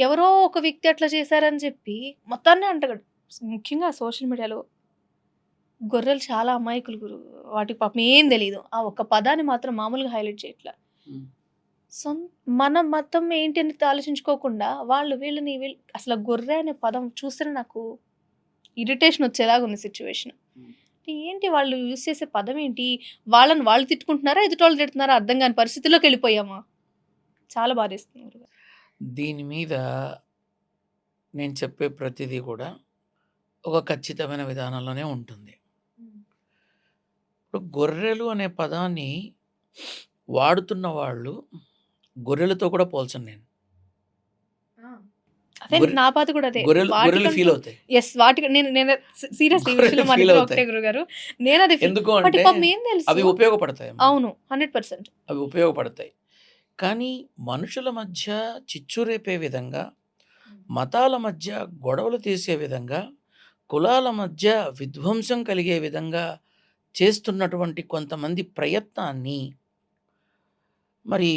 ఎవరో ఒక వ్యక్తి అట్లా చేశారని చెప్పి మొత్తాన్ని అంటగడు. ముఖ్యంగా సోషల్ మీడియాలో గొర్రెలు చాలా అమాయకులు గురు. వాటికి పాపం ఏం తెలియదు ఆ ఒక్క పదాన్ని మాత్రం మామూలుగా హైలైట్ చేయట్లా. ఉమ్. సొం మన మతం ఏంటి అని ఆలోచించుకోకుండా వాళ్ళు వీళ్ళని వీళ్ళు అసలు గొర్రె అనే పదం చూస్తేనే నాకు ఇరిటేషన్ వచ్చేలాగా ఉంది సిచ్యువేషన్. ఏంటి వాళ్ళు యూజ్ చేసే పదం ఏంటి? వాళ్ళని వాళ్ళు తిట్టుకుంటున్నారా? ఎదుటోళ్ళు తిడుతున్నారా? అర్థం కాని పరిస్థితిలోకి వెళ్ళిపోయామా? చాలా బాధేస్తుంది. దీని మీద నేను చెప్పే ప్రతిదీ కూడా ఒక ఖచ్చితమైన విధానంలోనే ఉంటుంది. ఇప్పుడు గొర్రెలు అనే పదాన్ని వాడుతున్న వాళ్ళు గొర్రెలతో కూడా పోల్చను నేను. అదే నా బాధ కూడా అదే. గొర్రెలు గొర్రెలు ఫీల్ అవుతాయి. ఎస్ వాటి నేను నేను సీరియస్ విషయంలో. ఒకటే గురుగారు. నేను అది ఎందుకు అంటే అవి ఉపయోగపడతాయి. అవును హండ్రెడ్ పర్సెంట్ అవి ఉపయోగపడతాయి. కానీ మనుషుల మధ్య చిచ్చు రేపే విధంగా మతాల మధ్య గొడవలు తీసే విధంగా కులాల మధ్య విధ్వంసం కలిగే విధంగా చేస్తున్నటువంటి కొంతమంది ప్రయత్నాన్ని మరి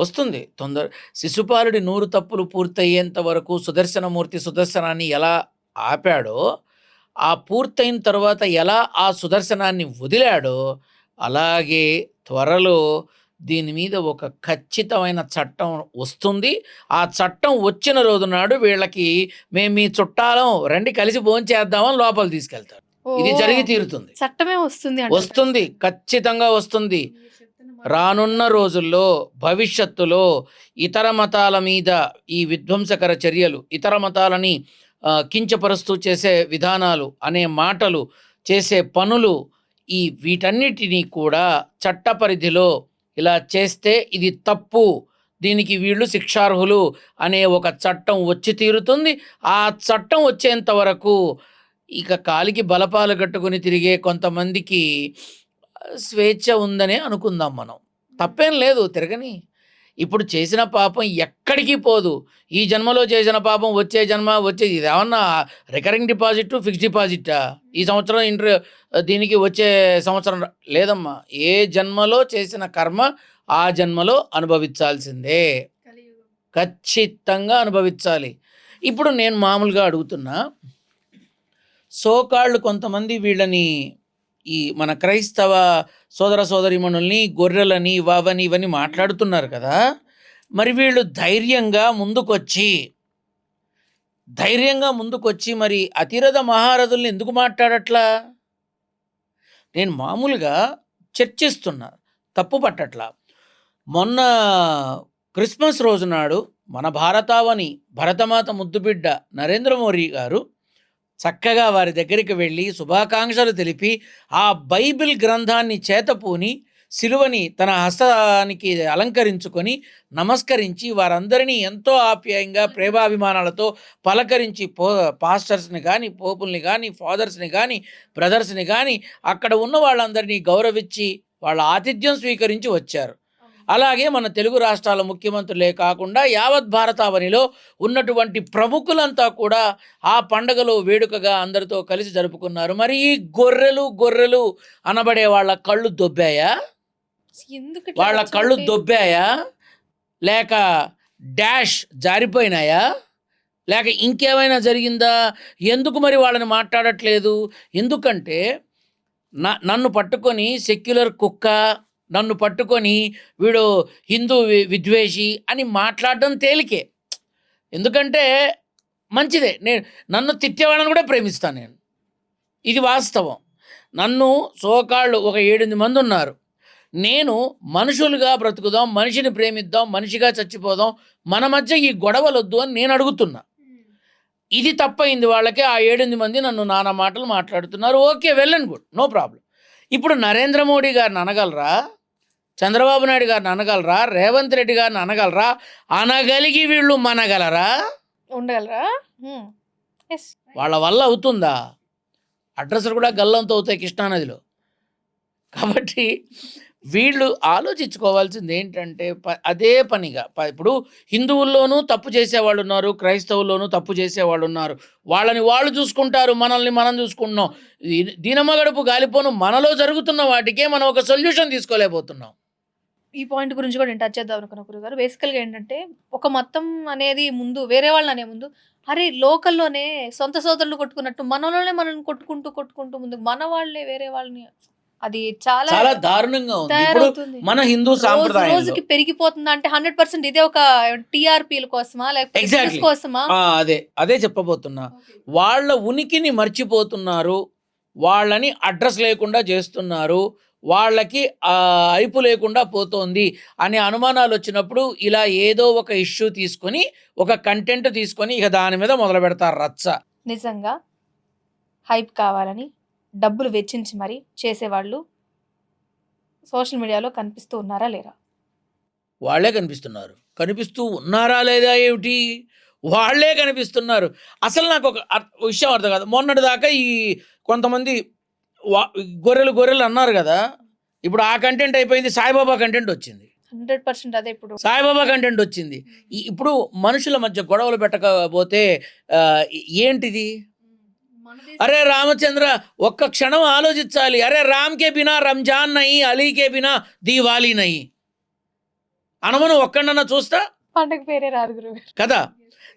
వస్తుంది. తొందర శిశుపాలుడి నూరు తప్పులు పూర్తయ్యేంత వరకు సుదర్శనమూర్తి సుదర్శనాన్ని ఎలా ఆపాడో ఆ పూర్తయిన తర్వాత ఎలా ఆ సుదర్శనాన్ని వదిలాడో అలాగే త్వరలో దీని మీద ఒక ఖచ్చితమైన చట్టం వస్తుంది. ఆ చట్టం వచ్చిన రోజు నాడు వీళ్ళకి మేము మీ చుట్టాలం రండి కలిసి భోంచేద్దామని లోపల తీసుకెళ్తారు. ఇది జరిగి తీరుతుంది. చట్టమే వస్తుంది. వస్తుంది. ఖచ్చితంగా వస్తుంది. రానున్న రోజుల్లో భవిష్యత్తులో ఇతర మతాల మీద ఈ విధ్వంసకర చర్యలు ఇతర మతాలని కించపరుస్తూ చేసే విధానాలు అనే మాటలు చేసే పనులు ఈ వీటన్నిటినీ కూడా చట్ట పరిధిలో ఇలా చేస్తే ఇది తప్పు. దీనికి వీళ్ళు శిక్షార్హులు అనే ఒక చట్టం వచ్చి తీరుతుంది. ఆ చట్టం వచ్చేంత వరకు ఇక కాలికి బలపాలు కట్టుకుని తిరిగే కొంతమందికి స్వేచ్ఛ ఉందనే అనుకుందాం మనం. తప్పేం లేదు తిరగని. ఇప్పుడు చేసిన పాపం ఎక్కడికి పోదు. ఈ జన్మలో చేసిన పాపం వచ్చే జన్మ వచ్చే ఇది ఏమన్నా రికరింగ్ డిపాజిట్ ఫిక్స్డ్ డిపాజిటా ఈ సంవత్సరం ఇంటర్ దీనికి వచ్చే సంవత్సరం లేదమ్మా. ఏ జన్మలో చేసిన కర్మ ఆ జన్మలో అనుభవించాల్సిందే. ఖచ్చితంగా అనుభవించాలి. ఇప్పుడు నేను మామూలుగా అడుగుతున్నా. సోకాళ్ళు కొంతమంది వీళ్ళని ఈ మన క్రైస్తవ సోదర సోదరిమణుల్ని గొర్రెలని ఇవని ఇవన్నీ మాట్లాడుతున్నారు కదా! మరి వీళ్ళు ధైర్యంగా ముందుకొచ్చి ధైర్యంగా ముందుకొచ్చి మరి అతిరథ మహారథుల్ని ఎందుకు మాట్లాడట్లా? నేను మామూలుగా చర్చిస్తున్నా తప్పు పట్టట్లా. మొన్న క్రిస్మస్ రోజు నాడు మన భారతావని భరతమాత ముద్దుబిడ్డ నరేంద్ర మోడీ గారు చక్కగా వారి దగ్గరికి వెళ్ళి శుభాకాంక్షలు తెలిపి ఆ బైబిల్ గ్రంథాన్ని చేతపూని సిలువని తన హస్తానికి అలంకరించుకొని నమస్కరించి వారందరినీ ఎంతో ఆప్యాయంగా ప్రేమాభిమానాలతో పలకరించి పో పాస్టర్స్ని కానీ పోపుల్ని కానీ ఫాదర్స్ని కానీ బ్రదర్స్ని కానీ అక్కడ ఉన్న వాళ్ళందరినీ గౌరవించి వాళ్ళ ఆతిథ్యం స్వీకరించి వచ్చారు. అలాగే మన తెలుగు రాష్ట్రాల ముఖ్యమంత్రులే కాకుండా యావత్ భారతావనిలో ఉన్నటువంటి ప్రముఖులంతా కూడా ఆ పండగలో వేడుకగా అందరితో కలిసి జరుపుకున్నారు. మరి ఈ గొర్రెలు గొర్రెలు అనబడే వాళ్ళ కళ్ళు దొబ్బాయా? వాళ్ళ కళ్ళు దొబ్బాయా? లేక డాష్ జారిపోయినాయా? లేక ఇంకేమైనా జరిగిందా? ఎందుకు మరి వాళ్ళని మాట్లాడట్లేదు? ఎందుకంటే నన్ను పట్టుకొని సెక్యులర్ కుక్క నన్ను పట్టుకొని వీడు హిందూ విద్వేషి అని మాట్లాడడం తేలికే. ఎందుకంటే మంచిదే. నేను నన్ను తిట్టేవాళ్ళని కూడా ప్రేమిస్తాను నేను. ఇది వాస్తవం. నన్ను సోకాళ్ళు ఒక ఏడెనిమిది మంది ఉన్నారు. నేను మనుషులుగా బ్రతుకుదాం మనిషిని ప్రేమిద్దాం మనిషిగా చచ్చిపోదాం మన మధ్య ఈ గొడవలొద్దు అని నేను అడుగుతున్నా. ఇది తప్పయింది వాళ్ళకి ఆ ఏడెనిమిది మంది నన్ను నానా మాటలు మాట్లాడుతున్నారు. ఓకే వెళ్ళండి గుడ్ నో ప్రాబ్లం. ఇప్పుడు నరేంద్ర మోడీ గారిని అనగలరా? చంద్రబాబు నాయుడు గారిని అనగలరా? రేవంత్ రెడ్డి గారిని అనగలరా? అనగలిగి వీళ్ళు మనగలరా? ఉండగలరా? వాళ్ళ వల్ల అవుతుందా? అడ్రస్లు కూడా గల్లంతో అవుతాయి కృష్ణానదిలో కాబట్టి వీళ్ళు ఆలోచించుకోవాల్సింది ఏంటంటే ప అదే పనిగా. ఇప్పుడు హిందువుల్లోనూ తప్పు చేసేవాళ్ళు ఉన్నారు క్రైస్తవుల్లోనూ తప్పు చేసేవాళ్ళు ఉన్నారు. వాళ్ళని వాళ్ళు చూసుకుంటారు మనల్ని మనం చూసుకుంటున్నాం. దీనమ్మ గడుపు గాలిపోను మనలో జరుగుతున్న వాటికే మనం ఒక సొల్యూషన్ తీసుకోలేకపోతున్నాం. ఈ పాయింట్ గురించి కూడా నేను టచ్ చేద్దాం అనుకున్నా గురుగారు. బేసికల్గా ఏంటంటే ఒక మతం అనేది ముందు వేరే వాళ్ళని అనే ముందు అరే లోకల్లోనే సొంత సోదరులు కొట్టుకున్నట్టు మనలోనే మనల్ని కొట్టుకుంటూ కొట్టుకుంటూ ముందు మన వాళ్ళే వేరే వాళ్ళని అది చాలా చాలా దారుణంగా ఉంది. ఇప్పుడు మన హిందూ రోజు సాంప్రదాయంలో రోజుకి పెరిగిపోతుందా అంటే హండ్రెడ్ పర్సెంట్ ఇదే ఒక టీఆర్పీల కోసమా లేకపోతే కోసమా? అదే అదే చెప్పబోతున్నా. వాళ్ళ ఉనికిని మర్చిపోతున్నారు వాళ్ళని అడ్రస్ లేకుండా చేస్తున్నారు వాళ్ళకి అయిపు లేకుండా పోతోంది అనే అనుమానాలు వచ్చినప్పుడు ఇలా ఏదో ఒక ఇష్యూ తీసుకొని ఒక కంటెంట్ తీసుకొని ఇక దాని మీద మొదలు పెడతారు రచ్చ. నిజంగా హైప్ కావాలని డబ్బులు వెచ్చించి మరి చేసేవాళ్ళు సోషల్ మీడియాలో కనిపిస్తూ ఉన్నారా లేరా? వాళ్ళే కనిపిస్తున్నారు. కనిపిస్తూ ఉన్నారా లేదా ఏమిటి? వాళ్ళే కనిపిస్తున్నారు. అసలు నాకు ఒక విషయం అర్థం కాదు. మొన్నటి దాకా ఈ కొంతమంది గొర్రెలు గొర్రెలు అన్నారు కదా ఇప్పుడు ఆ కంటెంట్ అయిపోయింది సాయిబాబా కంటెంట్ వచ్చింది. హండ్రెడ్ పర్సెంట్ అదే ఇప్పుడు. సాయిబాబా కంటెంట్ వచ్చింది. ఇప్పుడు మనుషుల మధ్య గొడవలు పెట్టకపోతే ఏంటిది? అరే రామచంద్ర ఒక్క క్షణం ఆలోచించాలి. అరే రామ్కే బినా రంజాన్ నయి అలీకే బినా దీవాలి నయి. అనమను ఒక్కడన్నా చూస్తా? పండగ పేరే రాదు గురువు కదా?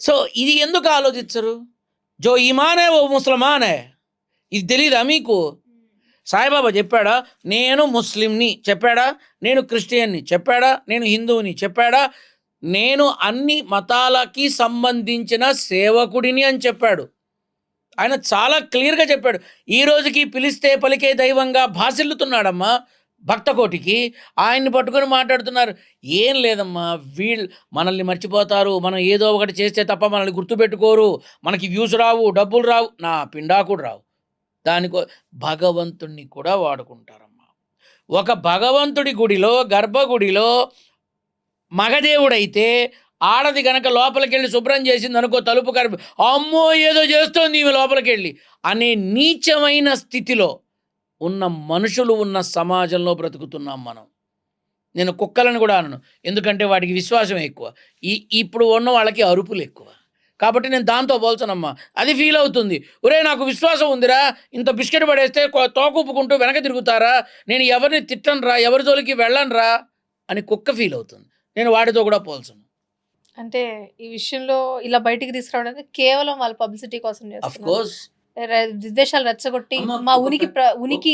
సో ఇది ఎందుకు ఆలోచించరు? జో ఈమానే ఓ ముసల్మానే? ఇది తెలీదా మీకు? సాయిబాబా చెప్పాడా? నేను ముస్లింని చెప్పాడా? నేను క్రిస్టియన్ని చెప్పాడా? నేను హిందువుని చెప్పాడా? నేను అన్ని మతాలకి సంబంధించిన సేవకుడిని అని చెప్పాడు. ఆయన చాలా క్లియర్గా చెప్పాడు. ఈ రోజుకి పిలిస్తే పలికే దైవంగా భాసిల్లుతున్నాడమ్మా భక్తకోటికి ఆయన్ని పట్టుకొని మాట్లాడుతున్నారు. ఏం లేదమ్మా వీళ్ళు మనల్ని మర్చిపోతారు. మనం ఏదో ఒకటి చేస్తే తప్ప మనల్ని గుర్తుపెట్టుకోరు. మనకి వ్యూస్ రావు డబ్బులు రావు. నా పిండాకుడు రావు. దానికో భగవంతుణ్ణి కూడా వాడుకుంటారమ్మా. ఒక భగవంతుడి గుడిలో గర్భగుడిలో మగదేవుడైతే ఆడది గనక లోపలికెళ్ళి శుభ్రం చేసింది అనుకో తలుపు కరిపి అమ్మో ఏదో చేస్తోంది ఈమె లోపలికి వెళ్ళి అనే నీచమైన స్థితిలో ఉన్న మనుషులు ఉన్న సమాజంలో బ్రతుకుతున్నాం మనం. నేను కుక్కలను కూడా అనను. ఎందుకంటే వాటికి విశ్వాసం ఎక్కువ. ఈ ఇప్పుడు ఉన్న వాళ్ళకి అరుపులు ఎక్కువ. కాబట్టి నేను దాంతో పోల్చనమ్మా. అది ఫీల్ అవుతుంది. ఒరే నాకు విశ్వాసం ఉందిరా. ఇంత బిస్కెట్ పడేస్తే తోకూపుకుంటూ వెనక తిరుగుతారా? నేను ఎవరిని తిట్టనురా? ఎవరి జోలికి వెళ్ళనురా? అని కుక్క ఫీల్ అవుతుంది. నేను వాటితో కూడా పోల్చను. అంటే ఈ విషయంలో ఇలా బయటికి తీసుకురావడం కేవలం వాళ్ళ పబ్లిసిటీ కోసం కోర్స్ విదేశాలు రెచ్చగొట్టి మా ఉనికి ఉనికి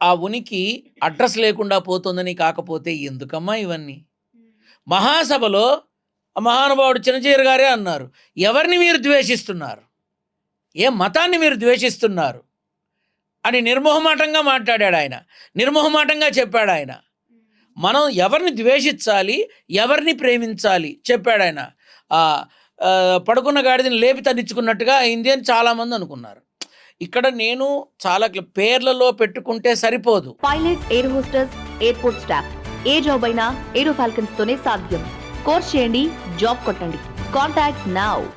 ఆ ఉనికి అడ్రస్ లేకుండా పోతుందని కాకపోతే ఎందుకమ్మా ఇవన్నీ? మహాసభలో ఆ మహానుభావుడు చిన్నచీర గారే అన్నారు. ఎవరిని మీరు ద్వేషిస్తున్నారు? ఏ మతాన్ని మీరు ద్వేషిస్తున్నారు? అని నిర్మోహమాటంగా మాట్లాడాడు ఆయన. నిర్మోహమాటంగా చెప్పాడు ఆయన. మనం ఎవరిని ద్వేషించాలి ఎవరిని ప్రేమించాలి చెప్పాడు ఆయన. పడుకున్న గాడిదని లేపి తన్నించుకున్నట్టుగా అయింది అని చాలామంది అనుకున్నారు. ఇక్కడ నేను చాలా పేర్లలో పెట్టుకుంటే సరిపోదు. Pilot air hostess airport staff. ఏ జాబ్ అయినా ఏరో ఫాల్కన్స్ తోనే సాధ్యం. కోర్స్ చేయండి జాబ్ కొట్టండి. Contact now.